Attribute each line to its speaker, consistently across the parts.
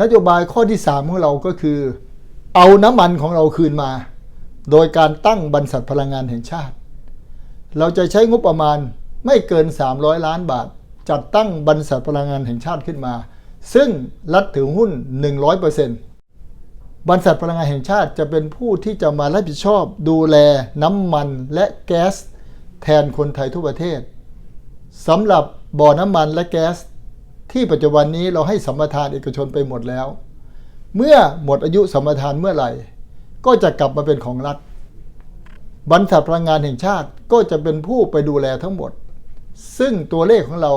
Speaker 1: นโยบายข้อที่ 3 ของเราก็คือ เอาน้ำมันของเราคืนมา โดยการตั้งบรรษัทพลังงานแห่งชาติ เราจะใช้งบประมาณไม่เกิน 300 ล้านบาท จัดตั้งบรรษัทพลังงานแห่งชาติขึ้นมา ซึ่งรัฐถือหุ้น 100%บรรษัทพลังงานแห่งชาติจะเป็นผู้ที่จะมารับผิดชอบดูแลน้ำมันและแก๊สแทนคนไทยทั่วประเทศสำหรับบ่อน้ำมันและแก๊ส ที่ปัจจุบันนี้เราให้สัมปทานเอกชนไปหมดแล้ว เมื่อหมดอายุสัมปทานเมื่อไหร่ ก็จะกลับมาเป็นของรัฐ บรรษัทพลังงานแห่งชาติก็จะเป็นผู้ไปดูแลทั้งหมด ซึ่งตัวเลขของเรา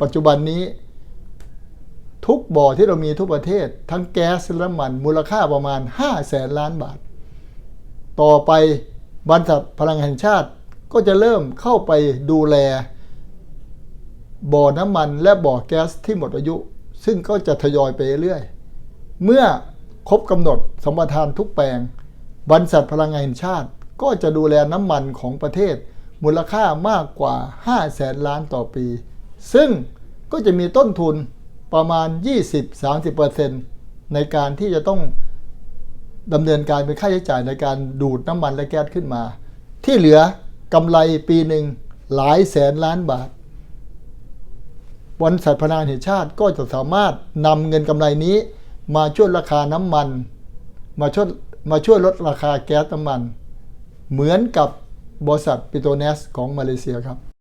Speaker 1: ปัจจุบันนี้ ทุกบ่อที่เรามีทุกประเทศ ทั้งแก๊สและน้ำมันมูลค่าประมาณ5แสนล้านบาท ต่อไปบรรษัทพลังงานแห่งชาติก็จะเริ่มเข้าไปดูแล บ่อน้ำมันและบ่อแก๊สที่หมดอายุ ซึ่งก็จะทยอยไปเรื่อย เมื่อครบกำหนดสมปทานทุกแปลง บรรษัทพลังงานแห่งชาติ ก็จะดูแลน้ำมันของประเทศ มูลค่ามากกว่า 5 แสนล้านต่อปี ซึ่งก็จะมีต้นทุนประมาณ 20-30%ในการที่จะต้องดำเนินการเป็นค่าใช้จ่ายในการดูดน้ำมันและแก๊สขึ้นมา ที่เหลือกำไรปีหนึ่งหลายแสนล้านบาท บริษัทพลังงานแห่งชาติก็จะสามารถนำเงินกำไรนี้มาช่วยราคาน้ำมัน มาช่วยมาช่วยลดราคาแก๊สน้ำมัน เหมือนกับบริษัทปิโตเนสของมาเลเซียครับ